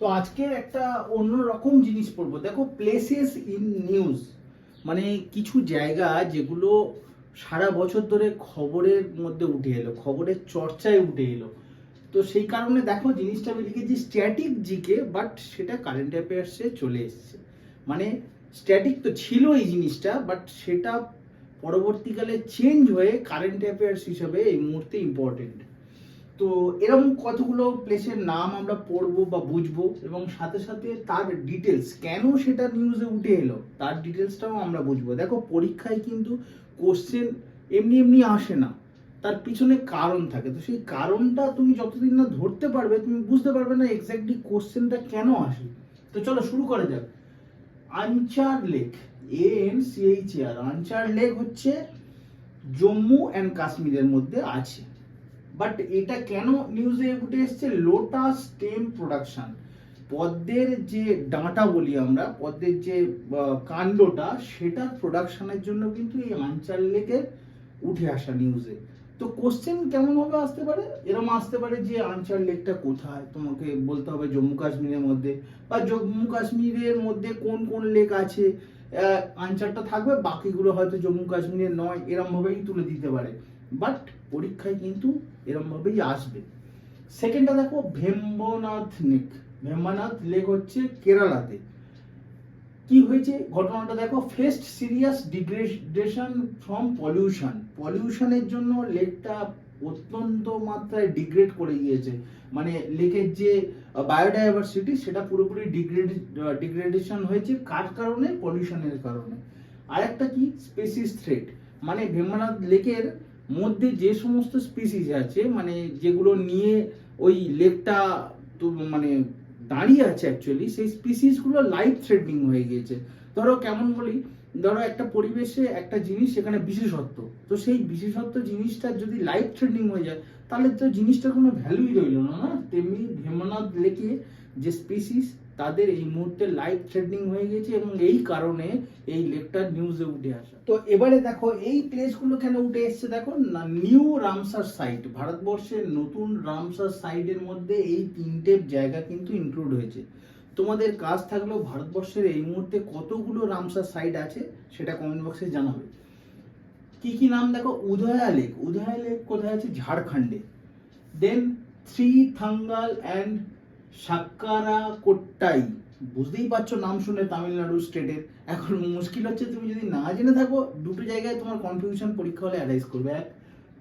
তো আজকে একটা অন্য রকম জিনিস পড়ব। দেখো প্লেসেস ইন নিউজ মানে কিছু জায়গা যেগুলো সারা বছর ধরে খবরের মধ্যে উঠে এলো, খবরের চর্চায় উঠে এলো। তো সেই কারণে দেখো, জিনিসটা আমি লিখেছি স্ট্যাটিক জিকে বাট সেটা কারেন্ট অ্যাফেয়ার্সে চলে এসছে। মানে স্ট্যাটিক তো ছিল এই জিনিসটা বাট সেটা পরবর্তীকালে চেঞ্জ হয়ে কারেন্ট অ্যাফেয়ার্স হিসাবে এই মুহূর্তে ইম্পর্টেন্ট তো এরকম কতগুলো প্লেসের নাম আমরা পড়ব বা বুঝব এবং সাথে সাথে তার ডিটেলস কেন সেটা নিউজে উঠে এলো, তার ডিটেলসটাও আমরা বুঝব। দেখো, পরীক্ষায় কিন্তু কোশ্চেন এমনি এমনি আসে না, তার পিছনে কারণ থাকে। তো সেই কারণটা তুমি যতদিন না ধরতে পারবে, তুমি বুঝতে পারবে না এক্স্যাক্টলি কোশ্চেনটা কেন আসে। তো চলো শুরু করা যাক। Anchar lake A N C H R Anchar lake হচ্ছে জম্মু অ্যান্ড কাশ্মীরের মধ্যে আছে। বাট এটা কেন নিউজে উঠে এসছে? লোটাস স্টেম প্রোডাকশন পদ্মের যে ডাঁটা বলি আমরা, পদ্মের যে কাণ্ডটা সেটার প্রোডাকশনের জন্য কিন্তু এই আঞ্চল লেকের উঠে আসা নিউজে তো কোশ্চেন কেমন ভাবে আসতে পারে? এরকম আসতে পারে যে আঞ্চল লেকটা কোথায়? তোমাকে বলতে হবে জম্মু কাশ্মীরের মধ্যে। বা জম্মু কাশ্মীরের মধ্যে কোন কোন লেক আছে? আনসারটা থাকবে, বাকিগুলো হয়তো জম্মু কাশ্মীরের নয়, এরম ভাবেই তুলে দিতে পারে। বাট পরীক্ষায় কিন্তু এরম ভাবেই আসবে। সেকেন্ডটা দেখো, ভেম্বনাথ লেক। ভেম্বনাথ লেক হচ্ছে কেরালাতে। কি হয়েছে? ঘটনাটা দেখো faced serious degradation from pollution পলিউশনের জন্য লেকটা অত্যন্ত মাত্রায় ডিগ্রেড করে গিয়েছে। মানে লেকের যে বায়োডাইভার্সিটি সেটা পুরোপুরি ডিগ্রেড ডিগ্রেডেশন হয়েছে। কার কারণে? পলিউশনের কারণে। আর একটা কি? স্পেসিস থ্রেট মানে ভীমনাথ লেকের মধ্যে যে সমস্ত স্পিসিস আছে মানে যেগুলো নিয়ে ওই লেকটা তো মানে দাঁড়িয়ে আছে অ্যাকচুয়ালি সেই স্পিসিসগুলো লাইফ থ্রেটনিং হয়ে গিয়েছে। ধরো কেমন বলি, ধরো একটা পরিবেশে একটা জিনিস সেখানে বিশেষত্ব, তো সেই বিশেষত্ব জিনিসটা যদি লাইফ থ্রেটনিং হয়ে যায়, তাহলে তো জিনিসটার কোনো ভ্যালুই রইল না না? তেমনি ভীমনাথ লেকে যে স্পিসিস তাদের এই মুহূর্তে লাইফ থ্রেটনিং হয়ে গেছে এবং এই কারণে এই লেকটার নিউজে উঠে আসা। তো এবারে দেখো, এই প্লেসগুলো কেন উঠে এসছে দেখো? না নিউ রামসার সাইট ভারতবর্ষের নতুন রামসার সাইটের মধ্যে এই তিনটে জায়গা কিন্তু ইনক্লুড হয়েছে। তোমাদের কাজ থাকলেও ভারতবর্ষের এই মুহূর্তে কতগুলো রামসার সাইট আছে সেটা কমেন্ট বক্সে জানাবে। কি কি নাম দেখো? উদয়া লেক উদয়া লেক কোথায় আছে? ঝাড়খণ্ডে। Then Therthangal and Sakkarakottai. বুঝতেই পারছ, নাম শুনে তামিলনাড়ু স্টেটের। এখন মুশকিল হচ্ছে তুমি যদি না জেনে থাকো, দুটো জায়গায় তোমার কনফিউশন পরীক্ষা হলে অ্যারাইজ করবে। এক,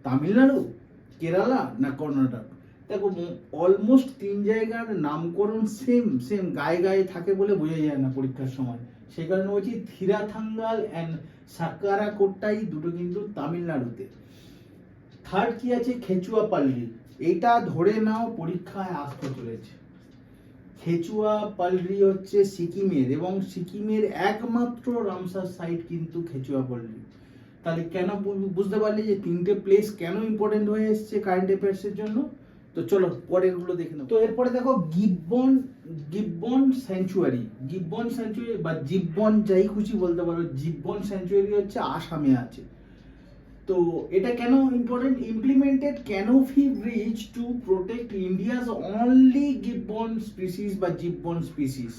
তামিলনাড়ু, কেরালা না কর্ণাটক? দেখো অলমোস্ট তিন জায়গার নামকরণ সেম সেম গায়ে গায়ে থাকে বলে বোঝা যায় না পরীক্ষার সময়। সেই কারণে বলছি, থিরাথাঙ্গাল অ্যান্ড সাক্কারা কোট্টাই দুটো কিন্তু তামিলনাড়ুতে। থার্ড কি আছে? খেচুয়া পাল্লি এটা ধরে নাও পরীক্ষায় আসতে চলেছে। খেচুয়া, পালরি হচ্ছে সিকিমের এবং সিকিমের একমাত্র রামসার সাইট কিন্তু খেচুয়া, পালরি। তাহলে কেন বুঝতে পারলি যে তিনটে প্লেস কেন ইম্পর্টেন্ট হয়ে এসছে কারেন্ট অ্যাফেয়ার্সের জন্য? তো চলো পরেরগুলো দেখে নাও তো এরপরে দেখো গিব্বন গিব্বন স্যাংচুয়ারি গিব্বন স্যাংচুয়ারি বা জিব্বন যাই খুশি বলতে পারো, জিব্বন স্যাংচুয়ারি হচ্ছে আসামে আছে। তো এটা কেন important implemented canopy bridge to protect India's only gibbon species বা জিব্বন স্পিসিস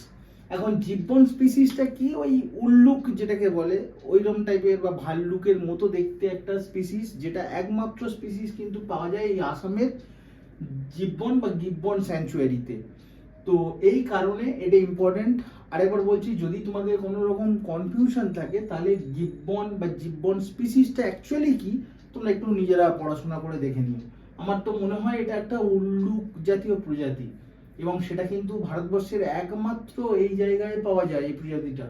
এখন জিব্বন স্পিসিসটা কি? ওই উল্লুক যেটাকে বলে ওইরকম টাইপের বা ভাল্লুকের মতো দেখতে একটা স্পিসিস যেটা একমাত্র স্পিসিস কিন্তু পাওয়া যায় এই আসামের জিব্বন বা গিববন স্যাংচুয়ারিতে তো এই কারণে এটা ইম্পর্টেন্ট আরেকবার বলছি, যদি তোমাদের কোনো রকম কনফিউশন থাকে, তাহলে গিব্বন বা জিব্বন স্পিসিসটা অ্যাকচুয়ালি কি? তোমরা একটু নিজেরা পড়াশোনা করে দেখে নিও। আমার তো মনে হয় এটা একটা উল্লুক জাতীয় প্রজাতি, এবং সেটা কিন্তু ভারতবর্ষের একমাত্র এই জায়গায় পাওয়া যায় এই প্রজাতিটা।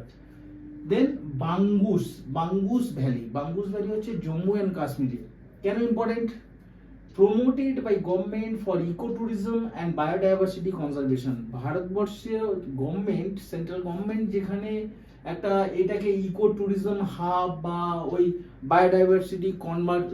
দেন বাঙ্গুস বাঙ্গুস ভ্যালি বাঙ্গুস ভ্যালি হচ্ছে জম্মু অ্যান্ড কাশ্মীরে কেন important promoted by government for eco tourism and biodiversity conservation ভারতবর্ষের গভর্নমেন্ট সেন্ট্রাল গভর্নমেন্ট যেখানে একটা এটাকে ইকো ট্যুরিজম হাব বা ওই বায়োডাইভার্সিটি কনভার্ট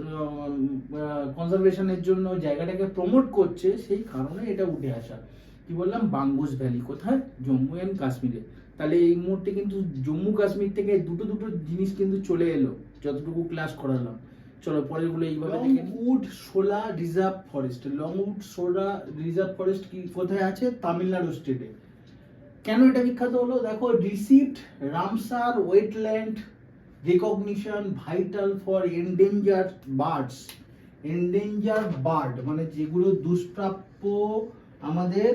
কনজারভেশনের জন্য জায়গাটাকে প্রমোট করছে, সেই কারণে এটা উঠে আসা। কি বললাম? বাঙ্গুস ভ্যালি। কোথায়? জম্মু অ্যান্ড কাশ্মীরে। তাহলে এই মুহূর্তে কিন্তু জম্মু কাশ্মীর থেকে দুটো দুটো জিনিস কিন্তু চলে এলো, যতটুকু ক্লাস করালাম। চলো পরেরগুলো এইভাবে দেখে wood Shola reserve forest Longwood Shola reserve forest কি কোথায় আছে? তামিলনাড়ু স্টেটে কেন এটা বিখ্যাত হলো? দেখো receipt Ramsar wetland recognition vital for endanger birds endanger bird মানে যেগুলো দুষ্প্রাপ্য আমাদের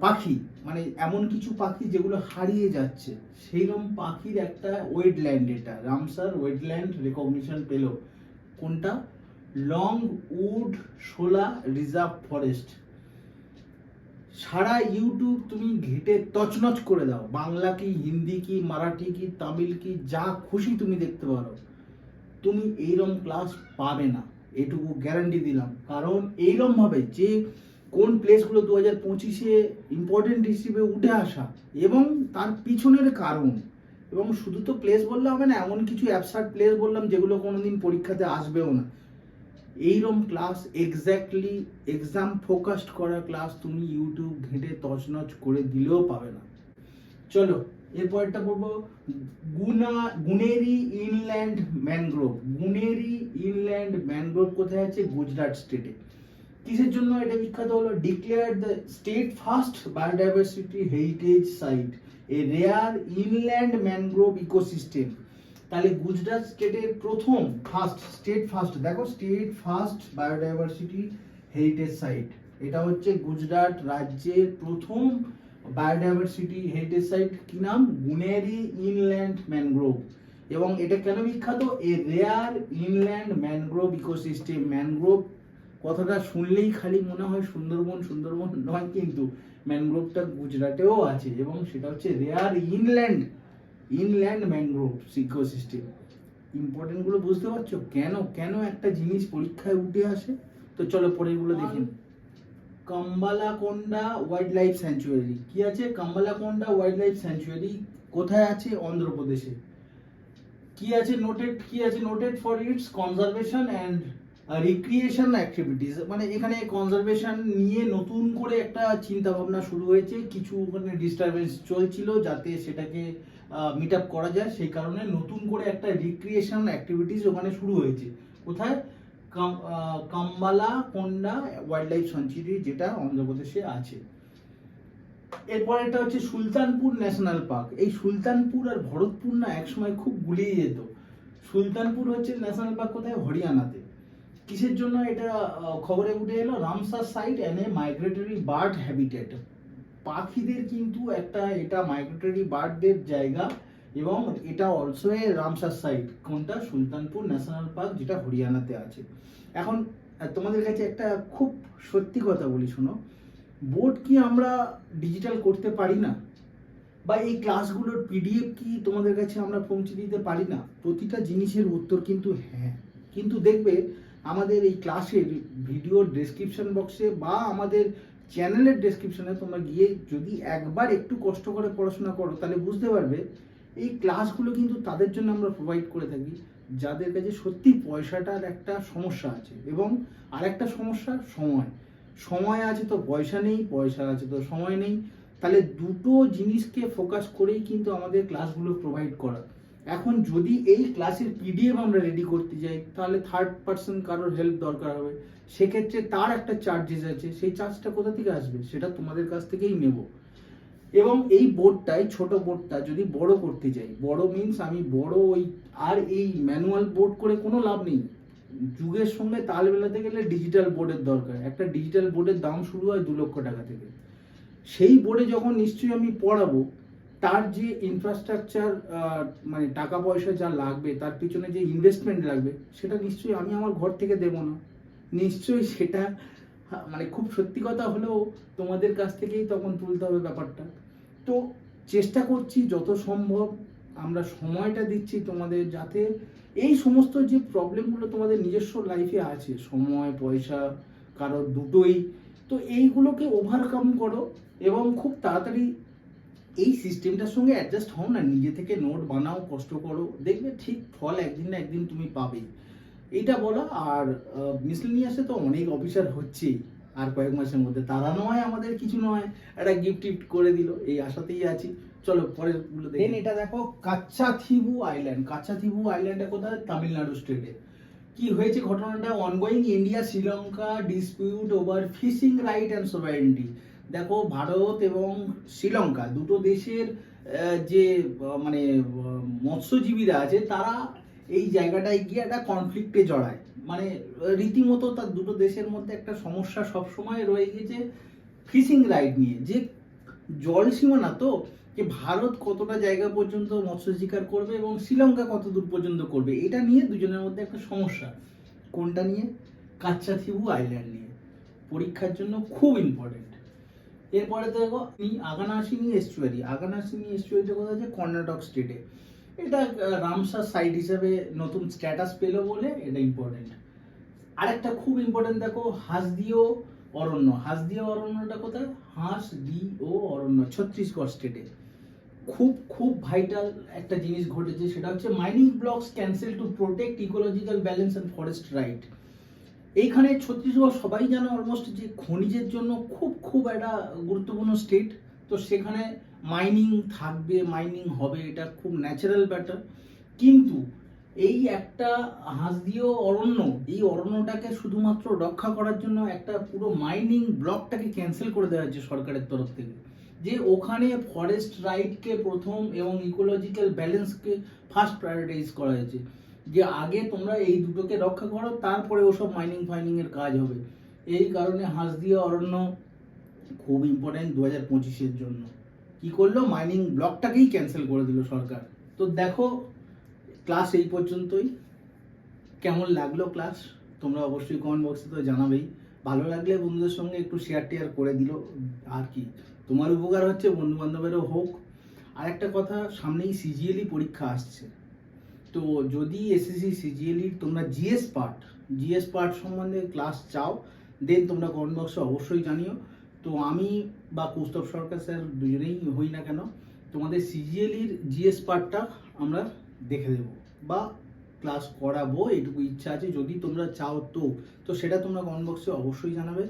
পাখি মানে এমন কিছু পাখি যেগুলো হারিয়ে যাচ্ছে। সেইরকম পাখির একটা ওয়েটল্যান্ড এটা। রামসার ওয়েটল্যান্ড রেকগনিশন পেল। কোনটা? Long would Shola reserve forest সারা ইউটিউব তুমি ঘেটে তছনছ করে দাও। বাংলা কি, হিন্দি কি, মারাঠি কি, তামিল কি, যা খুশি তুমি দেখতে পারো। তুমি এইরকম ক্লাস পাবে না। এটুকু গ্যারান্টি দিলাম। কারণ এইরকম ভাবে যে কোন প্লেসগুলো দু হাজার পঁচিশে ইম্পর্টেন্ট হিসেবে উঠে আসা এবং তার পিছনের কারণ। এবং শুধু তো প্লেস বললে হবে না, এমন কিছু অ্যাবসার্ট প্লেস বললাম যেগুলো কোনোদিন পরীক্ষাতে আসবেও না। এইরকম ক্লাস এক্স্যাক্টলি এক্সাম ফোকাসড করা ক্লাস তুমি ইউটিউব ঘেঁটে তছনছ করে দিলেও পাবে না। চলো এরপরটা বলব গুনা, Guneri inland mangrove Guneri inland mangrove কোথায় আছে? গুজরাট স্টেটে কিসের জন্য এটা বিখ্যাত হলো? Declare the state first biodiversity heritage site a rare inland mangrove ecosystem তাহলে গুজরাট স্টেটের প্রথম ফার্স্ট স্টেট ফার্স্ট দেখো state first biodiversity heritage site এটা হচ্ছে গুজরাট রাজ্যের প্রথম বায়োডাইভার্সিটি হেরিটেজ সাইট কি নাম? গুনেরি ইনল্যান্ড ম্যানগ্রোভ এবং এটা কেন বিখ্যাত? A rare inland mangrove ecosystem mangrove কথাটা শুনলেই খালি মনে হয় সুন্দরবন সুন্দরবন নয় কিন্তু ম্যানগ্রোভটা গুজরাটেও আছে এবং সেটা হচ্ছে rare inland inland mangrove ecosystem ইম্পর্টেন্টগুলো বুঝতে পারছ? কেন কেন একটা জিনিস পরীক্ষায় উঠে আসে? তো চলো পরেরগুলো দেখি। কাম্বালাকোন্ডা ওয়াইল্ড লাইফ স্যাঞ্চুয়ারি কি আছে? কাম্বালাকোন্ডা ওয়াইল্ড লাইফ স্যাঞ্চুয়ারি কোথায় আছে? অন্ধ্রপ্রদেশে। কি আছে নোটেড কি আছে noted for its conservation and recreation activities মানে এখানে কনজারভেশন নিয়ে নতুন করে একটা চিন্তা ভাবনা শুরু হয়েছে। কিছু মানে ডিস্টারবেন্স চলছিল যাতে সেটাকে মিট আপ করা যায়। সেই কারণে নতুন করে একটা রিক্রিয়েশন অ্যাক্টিভিটিস ওখানে শুরু হয়েছে। কোথায়? কাম- Kambala, Konda wildlife sanctuary যেটা অন্ধ্রপ্রদেশে আছে। এরপর এটা হচ্ছে সুলতানপুর ন্যাশনাল পার্ক এই সুলতানপুর আর ভরতপুর না একসময় খুব গুলিয়ে যেত। সুলতানপুর হচ্ছে ন্যাশনাল পার্ক কোথায়? হরিয়ানাতে। কিসের জন্য এটা খবরে উঠে এলো? Ramsar site and a migratory bird habitat পাখিদের কিন্তু একটা এটা মাইগ্রেটরি বার্ডদের জায়গা এবং এটা অলসো এ রামসার সাইট কোনটা? সুলতানপুর ন্যাশনাল পার্ক যেটা হরিয়ানাতে আছে। এখন তোমাদের কাছে একটা খুব সত্যি কথা বলি, শোনো। বোর্ড কি আমরা ডিজিটাল করতে পারি না? বা এই ক্লাসগুলোর পিডিএফ কি তোমাদের কাছে আমরা পৌঁছে দিতে পারি না? প্রতিটা জিনিসের উত্তর কিন্তু হ্যাঁ। কিন্তু দেখবে আমাদের এই ক্লাসের ভিডিও ডেসক্রিপশন বক্সে বা আমাদের চ্যানেলের ডেসক্রিপশনে তোমরা গিয়ে যদি একবার একটু কষ্ট করে পড়াশোনা করো, তাহলে বুঝতে পারবে এই ক্লাসগুলো কিন্তু তাদের জন্য আমরা প্রোভাইড করে থাকি, যাদের কাছে সত্যি পয়সাটার একটা সমস্যা আছে এবং আরেকটা সমস্যা সময়। সময় আছে তো পয়সা নেই, পয়সা আছে তো সময় নেই। তাহলে দুটো জিনিসকে ফোকাস করেই কিন্তু আমাদের ক্লাসগুলো প্রোভাইড করা। এখন যদি এই ক্লাসের পিডিএফ আমরা রেডি করতে যাই, তাহলে থার্ড পার্সন কারোর হেল্প দরকার হবে। সেক্ষেত্রে তার একটা চার্জেস আছে, সেই চার্জটা কোথা থেকে আসবে? সেটা তোমাদের কাছ থেকেই নেব। এবং এই বোর্ডটাই ছোট বোর্ডটা যদি বড় করতে যাই, বড় মিন্স আমি বড় ওই আর এই ম্যানুয়াল বোর্ড করে কোনো লাভ নেই। যুগের সঙ্গে তাল মেলাতে গেলে ডিজিটাল বোর্ডের দরকার। একটা ডিজিটাল বোর্ডের দাম শুরু হয় দু লক্ষ টাকা থেকে। সেই বোর্ডে যখন নিশ্চয়ই আমি পড়াবো তার যে ইনফ্রাস্ট্রাকচার মানে টাকা পয়সা যা লাগবে, তার পিছনে যে ইনভেস্টমেন্ট লাগবে, সেটা নিশ্চয়ই আমি আমার ঘর থেকে দেবো না। নিশ্চয়ই সেটা মানে খুব সত্যি কথা হলেও তোমাদের কাছ থেকেই তখন তুলতে হবে ব্যাপারটা। তো চেষ্টা করছি যত সম্ভব আমরা সময়টা দিচ্ছি তোমাদের যাতে এই সমস্ত যে প্রবলেমগুলো তোমাদের নিজস্ব লাইফে আছে, সময়, পয়সা কারোর দুটোই, তো এইগুলোকে ওভারকাম করো এবং খুব তাড়াতাড়ি এই সিস্টেমটার সঙ্গে অ্যাডজাস্ট হও না, নিজে থেকে নোট বানাও, কষ্ট করো, দেখবে ঠিক ফল একদিন না একদিন তুমি পাবেই। এইটা বলা, আর মিসলেনিয়াসে তো অনেক অফিসার হচ্ছেই, আর কয়েক মাসের মধ্যে। তারা নয়, আমাদের কিছু নয়, একটা গিফট টিফট করে দিল, এই আশাতেই আছি। চলো, পরেরগুলো এটা দেখো কাচ্চাথিবু আইল্যান্ড কাচ্চাথিবু আইল্যান্ডটা কোথায়? তামিলনাড়ু স্টেটে কি হয়েছে ঘটনাটা? Ongoing India Sri Lanka dispute over fishing right and sovereignty দেখো ভারত এবং শ্রীলঙ্কা দুটো দেশের যে মানে মৎস্যজীবীরা আছে, তারা এই জায়গাটায় গিয়ে একটা কনফ্লিক্টে জড়ায়। মানে রীতিমতো তার দুটো দেশের মধ্যে একটা সমস্যা সবসময় রয়ে গেছে ফিশিং রাইড নিয়ে। যে জল সীমানা তো, যে ভারত কতটা জায়গা পর্যন্ত মৎস্য শিকার করবে এবং শ্রীলঙ্কা কত দূর পর্যন্ত করবে, এটা নিয়ে দুজনের মধ্যে একটা সমস্যা। কোনটা নিয়ে? কাচ্চাথিবু আইল্যান্ড নিয়ে। পরীক্ষার জন্য খুব ইম্পর্টেন্ট এরপরে দেখো আগানাসিনী এস্টুয়ারি আগানাসিনী এস্টুয়ারিটা কোথায় আছে? কর্ণাটক স্টেটে এটা রামসার সাইট হিসেবে নতুন স্ট্যাটাস পেল বলে এটা ইম্পর্টেন্ট আরেকটা খুব ইম্পর্টেন্ট দেখো, হাসদিও অরণ্য। হাসদিও অরণ্যটা কোথায়? হাঁস ও অরণ্য, ছত্তিশগড় স্টেটে খুব খুব ভাইটাল একটা জিনিস ঘটেছে, সেটা হচ্ছে mining blocks cancel to protect ecological balance and forest right এইখানে ছত্তিশগড় সবাই জানে অলমোস্ট যে খনিজের জন্য খুব খুব একটা গুরুত্বপূর্ণ স্টেট তো সেখানে মাইনিং থাকবে মাইনিং হবে, এটা খুব ন্যাচারাল ব্যাটার কিন্তু এই একটা হাঁসদিও অরণ্য, এই অরণ্যটাকে শুধুমাত্র রক্ষা করার জন্য একটা পুরো মাইনিং ব্লকটাকে ক্যান্সেল করে দেওয়া হয়েছে সরকারের তরফ থেকে। যে ওখানে ফরেস্ট রাইটকে প্রথম এবং ইকোলজিক্যাল ব্যালেন্সকে ফার্স্ট প্রায়োরিটাইজ করা হয়েছে। যে আগে তোমরা এই দুটোকে রক্ষা করো, তারপরে ওসব মাইনিং ফাইনিং এর কাজ হবে। এই কারণে হাঁসদিয়া অরণ্য খুব ইম্পর্টেন্ট দু হাজার পঁচিশের জন্য। কি করল? মাইনিং ব্লকটাকেই ক্যান্সেল করে দিল সরকার। তো দেখো ক্লাস এই পর্যন্তই। কেমন লাগল ক্লাস তোমরা অবশ্যই কমেন্ট বক্সে তো জানাবেই। ভালো লাগলে বন্ধুদের সঙ্গে একটু শেয়ার টেয়ার করে দিল। আর কি, তোমার উপকার হচ্ছে বন্ধু বান্ধবেরও হোক। আর একটা কথা, সামনেই সিজিএলই পরীক্ষা আসছে। তো যদি এসএসসি সিজিএলই তোমরা জিএস পার্ট জিএস পার্ট সম্বন্ধে ক্লাস চাও দেন তোমরা কমেন্ট বক্সে অবশ্যই জানিও। তো আমি বা কৌস্তব সরকার স্যার দুজনেই হই না কেন, তোমাদের সিজিএলির জিএস পার্টটা আমরা দেখে দেবো বা ক্লাস করাবো এটুকু ইচ্ছা আছে। যদি তোমরা চাও তো তো সেটা তোমরা কমেন্ট বক্সে অবশ্যই জানাবে।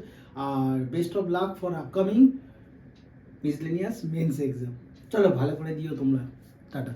আর best of luck for upcoming miscellaneous mains exam চলো ভালো করে দিও তোমরা। টাটা।